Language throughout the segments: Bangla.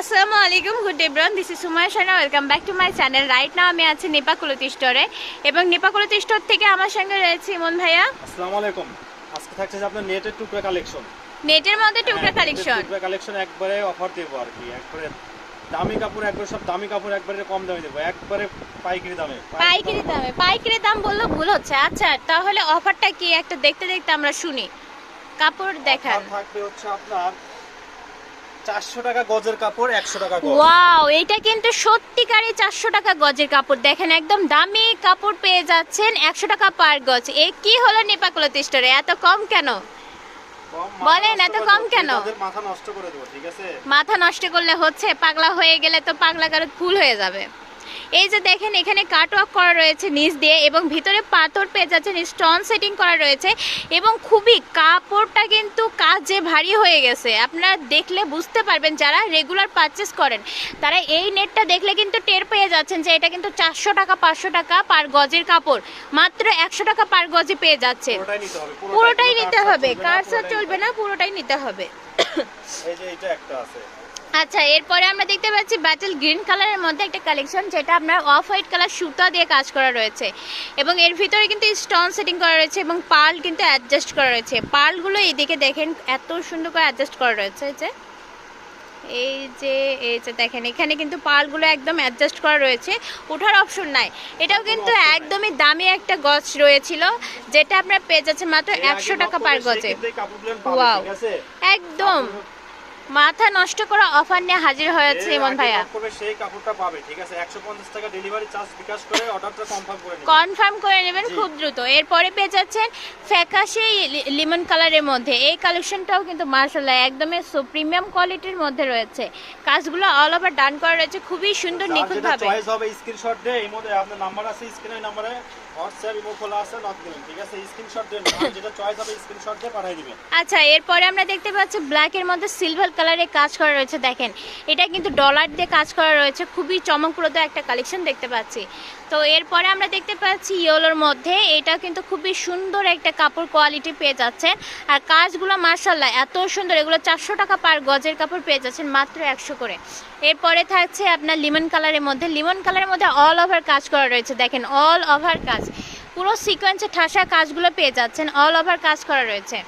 আসসালামু আলাইকুম গুড ডে ব্রন this is সুমায় Sana welcome back to my channel right now আমি আছি নেপাকুলতি স্টোরে এবং নেপাকুলতি স্টোর থেকে আমার সঙ্গে রয়েছে ইমন ভাইয়া। আসসালামু আলাইকুম আজকে থাকছে আপনার নেটের টুকরা কালেকশন নেটের মধ্যে টুকরা কালেকশন টুকরা কালেকশন একবারে অফার দেবো আর কি। একবারে দামি কাপড় একবারে সব দামি কাপড় একবারে কম দামে দেবো। একবারে পাইকারি দামে। পাইকারি দামে। পাইকারি দাম বললে ভুল হচ্ছে। আচ্ছা তাহলে অফারটা কি? একটা দেখতে দেখতে আমরা শুনি। কাপড় দেখান। থাকবে হচ্ছে আপনার চারশো টাকা গজের কাপড় একশো টাকা ওয়াও এটা কিন্তু সত্যিকারই চারশো টাকা গজের কাপড়। দেখেন একদম দামি কাপড় পেয়ে যাচ্ছেন একশো টাকা পার গজ। এ কি হলো স্টোরে এত কম কেন? বলেন, এত কম কেন? মাথা নষ্ট করে দেবো ঠিক আছে? মাথা নষ্ট করলে হচ্ছে পাগলা হয়ে গেলে তো পাগলা কারও ফুল হয়ে যাবে। এই যে দেখেন এখানে কাট ওয়ার্ক করা রয়েছে নিচ দিয়ে এবং ভিতরে পাথর পেয়ে যাচ্ছেন স্টোন সেটিং করা রয়েছে এবং খুবই কাপড়টা কিন্তু কাজে ভারী হয়ে গেছে। আপনারা দেখলে বুঝতে পারবেন যারা রেগুলার পারচেস করেন তারা এই নেটটা দেখলে কিন্তু টের পেয়ে যাচ্ছেন যে এটা কিন্তু চারশো টাকা পাঁচশো টাকা পার গজের কাপড়। মাত্র একশো টাকা পার গজে পেয়ে যাচ্ছে পুরোটাই নিতে হবে হবে। চলবে না, কারসার পুরোটাই চলবে না পুরোটাই নিতে হবে। এই যে এটা একটা আছে। আচ্ছা এরপরে আমরা দেখতে পাচ্ছি ব্যাটেল গ্রিন কালারের মধ্যে একটা কালেকশন যেটা আপনার অফ হোয়াইট কালার সুতা দিয়ে কাজ করা রয়েছে। এবং এর ভিতরে কিন্তু স্টোন সেটিং করা রয়েছে এবং পার্ল কিন্তু অ্যাডজাস্ট করা রয়েছে। পার্লগুলো এইদিকে দেখেন এত সুন্দর করে অ্যাডজাস্ট করা রয়েছে যে। এই যে এই যে দেখেন এখানে কিন্তু পালগুলো একদম অ্যাডজাস্ট করা রয়েছে। ওঠার অপশন নাই। এটাও কিন্তু একদমই দামি একটা গজ রয়েছিল যেটা আপনার পেয়ে যাচ্ছে মাত্র একশো টাকা পার গজে। আছে? একদম। মাথা নষ্ট করা অফার নিয়ে হাজির হয়েছে ইমন ভাইয়া। করবে সেই কাপড়টা পাবে ঠিক আছে? 150 টাকা ডেলিভারি চার্জ বিকাশ করে অর্ডারটা কনফার্ম করে নিবে। কনফার্ম করে নেবেন খুব দ্রুত। এরপরে পেয়ে যাচ্ছেন ফ্যাকাশে লিমন কালারের মধ্যে। এই কালেকশনটাও কিন্তু মার্শাল্লাহ একদমই প্রিমিয়াম কোয়ালিটির মধ্যে রয়েছে। কাজগুলো অল ওভার ডান করা রয়েছে। খুবই সুন্দর যার যেটা নিখুঁতভাবে। চয়েস হবে স্ক্রিনশট দিয়ে এই মধ্যে আপনার নাম্বার আছে স্ক্রিনের নম্বরে আচ্ছা এরপরে আমরা দেখতে পাচ্ছি ব্ল্যাকের মধ্যে সিলভার কাজ করা রয়েছে, দেখেন। এটা কিন্তু ডলার দিয়ে কাজ করা রয়েছে, খুবই চমকপ্রদ একটা কালেকশন দেখতে পাচ্ছি। তো এরপরে আমরা দেখতে পাচ্ছি ইয়েলোর মধ্যে, এটা কিন্তু খুবই সুন্দর একটা কাপড় কোয়ালিটি পেয়ে যাচ্ছেন। আর কাজগুলো মার্শাল্লাহ এত সুন্দর, এগুলো চারশো টাকা পার গজের কাপড় পেয়ে যাচ্ছেন, মাত্র একশো করে। এরপরে থাকছে আপনার লিমন কালারের মধ্যে লিমন কালারের মধ্যে অল ওভার কাজ করা রয়েছে, দেখেন অল ওভার কাজ। পুরো সিকোয়েন্সে ঠাসা কাজগুলো পেয়ে যাচ্ছেন। অল ওভার কাজ করা রয়েছে।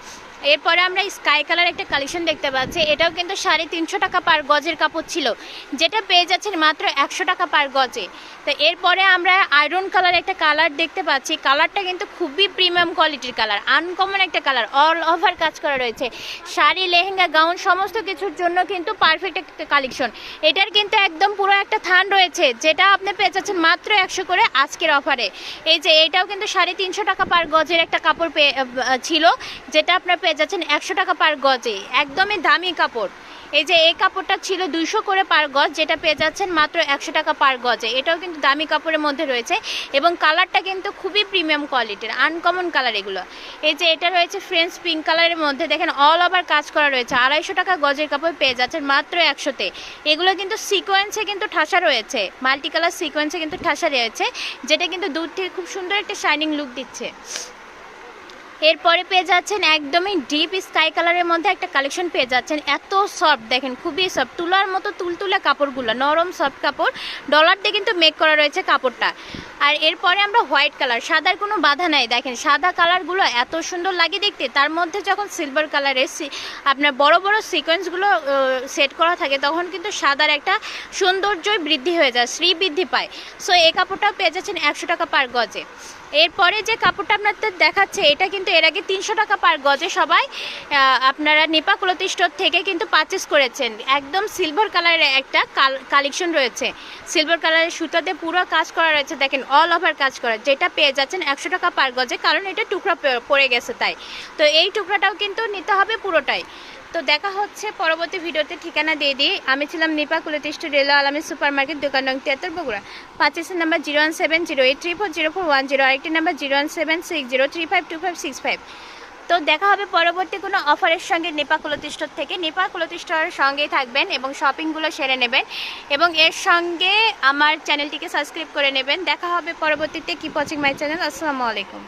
এরপরে আমরা স্কাই কালার একটা কালেকশন দেখতে পাচ্ছি। এটাও কিন্তু সাড়ে তিনশো টাকা পার গজের কাপড় ছিল। যেটা পেয়ে যাচ্ছেন মাত্র একশো টাকা পার গজে। তো এরপরে আমরা আয়রন কালার একটা কালার দেখতে পাচ্ছি। কালারটা কিন্তু খুবই প্রিমিয়াম কোয়ালিটির কালার আনকমন একটা কালার অল ওভার কাজ করা রয়েছে। শাড়ি, লেহেঙ্গা গাউন সমস্ত কিছুর জন্য কিন্তু পারফেক্ট একটা কালেকশন এটার কিন্তু একদম পুরো একটা থান রয়েছে, যেটা আপনি পেয়ে যাচ্ছেন মাত্র একশো করে আজকের অফারে এই যে এটাও কিন্তু সাড়ে তিনশো টাকা পার গজের একটা কাপড় পেয়ে ছিল, যেটা আপনার পেয়ে যাচ্ছেন একশো টাকা পার গজে। একদমই দামি কাপড়। এই যে এই কাপড়টা ছিল দুইশো করে পার গজ, যেটা পেয়ে যাচ্ছেন মাত্র একশো টাকা পার গজে। এটাও কিন্তু দামি কাপড়ের মধ্যে রয়েছে এবং কালারটা কিন্তু খুবই প্রিমিয়াম কোয়ালিটির আনকমন কালার এগুলো। এই যে এটা রয়েছে ফ্রেঞ্চ পিঙ্ক কালারের মধ্যে। দেখেন অল ওভার কাজ করা রয়েছে। আড়াইশো টাকা গজের কাপড় পেয়ে যাচ্ছেন মাত্র একশোতে। এগুলো কিন্তু সিকোয়েন্সে কিন্তু ঠাসা রয়েছে। মাল্টি কালার সিকোয়েন্সে কিন্তু ঠাসা রয়েছে, যেটা কিন্তু দূর থেকে খুব সুন্দর একটা শাইনিং লুক দিচ্ছে। এরপরে পেয়ে যাচ্ছেন একদমই ডিপ স্কাই কালারের মধ্যে একটা কালেকশন পেয়ে যাচ্ছেন। এত সফট দেখেন, খুবই সফট তুলার মতো তুলতুলে কাপড়গুলো, নরম সফট কাপড়। ডলার দিয়ে কিন্তু মেক করা রয়েছে কাপড়টা। আর এরপরে আমরা হোয়াইট কালার, সাদার কোনো বাধা নাই। দেখেন, সাদা কালারগুলো এত সুন্দর লাগে দেখতে, তার মধ্যে যখন সিলভার কালারের আপনার বড় বড় সিকোয়েন্সগুলো সেট করা থাকে, তখন কিন্তু সাদার একটা সৌন্দর্যই বৃদ্ধি হয়ে যায় শ্রী বৃদ্ধি পায়। সো এই কাপড়টাও পেয়ে যাচ্ছেন একশো টাকা পার গজে। এরপরে যে কাপড়টা আপনাদের দেখাচ্ছে, এটা কিন্তু এর আগে তিনশো টাকা পার গজে সবাই আপনারা নেপা কুলতি স্টোর থেকে কিন্তু পারচেস করেছেন। একদম সিলভার কালারের একটা কালেকশন রয়েছে। সিলভার কালারের সুতাতে পুরো কাজ করা রয়েছে। দেখেন অল ওভার কাজ করা। যেটা পেয়ে যাচ্ছেন একশো টাকা পার গজে, কারণ এটা টুকরা পড়ে গেছে তাই। তো এই টুকরাটাও কিন্তু নিতে হবে পুরোটাই। তো দেখা হচ্ছে পরবর্তী ভিডিওতে, ঠিকানা দিয়ে দিই। আমি ছিলাম নিপা, কুলতিষ্ঠ, রেলা, আলামী সুপার মার্কেট দোকান নং তিয়াত্তর, Bogura. পাঁচিশ number zero one seven zero eight three four zero four one zero, আরেকটি number zero one seven six zero three five two five six five. তো দেখা হবে পরবর্তী কোনো অফারের সঙ্গে নেপা কুলতিষ্ঠর থেকে। নেপা কুলতিষ্ঠর সঙ্গেই থাকবেন এবং শপিংগুলো সেরে নেবেন। এবং এর সঙ্গে আমার চ্যানেলটিকে সাবস্ক্রাইব করে নেবেন। দেখা হবে পরবর্তীতে কি পচিং মাই চ্যানেল আসসালামু আলাইকুম।